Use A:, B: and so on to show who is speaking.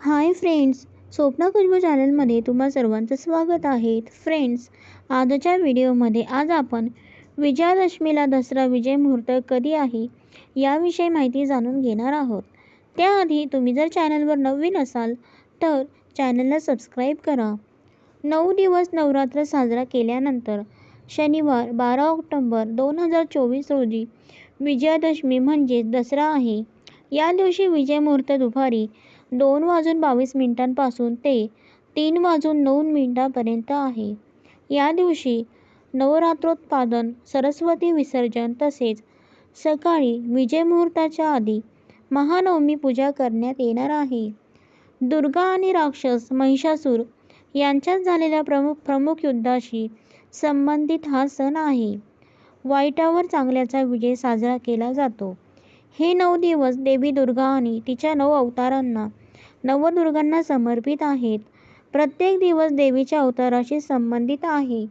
A: Hi friends स्वप्न खुशबू चॅनलमध्ये तुम्हा सर्वांचं स्वागत आहे. फ्रेंड्स आजच्या व्हिडिओमध्ये आज आपण विजयादशमीला दसरा विजय मुहूर्त कधी आहे याविषयी माहिती जाणून घेणार आहोत. त्याआधी तुम्ही जर चॅनलवर नवीन असाल तर चॅनलला सबस्क्राईब करा. नऊ दिवस नवरात्र साजरा केल्यानंतर शनिवार बारा ऑक्टोंबर दोन हजार चोवीस रोजी विजयादशमी म्हणजेच दसरा आहे. या दिवशी विजय मुहूर्त दुपारी दोन वाजून बावीस मिनिटांपासून ते तीन वाजून नऊ मिनिटांपर्यंत आहे. या दिवशी नवरात्रोत्पादन सरस्वती विसर्जन तसेच सकाळी विजय मुहूर्ताच्या आधी महानवमी पूजा करण्यात येणार आहे. दुर्गा आणि राक्षस महिषासूर यांच्यात झालेल्या प्रमुख प्रमुख युद्धाशी संबंधित हा सण आहे. वाईटावर चांगल्याचा विजय साजरा केला जातो. हे नऊ दिवस देवी दुर्गा आणि तिच्या नऊ अवतारांना नवदुर्गांना समर्पित आहेत. प्रत्येक दिवस देवीच्या अवताराशी संबंधित आहे.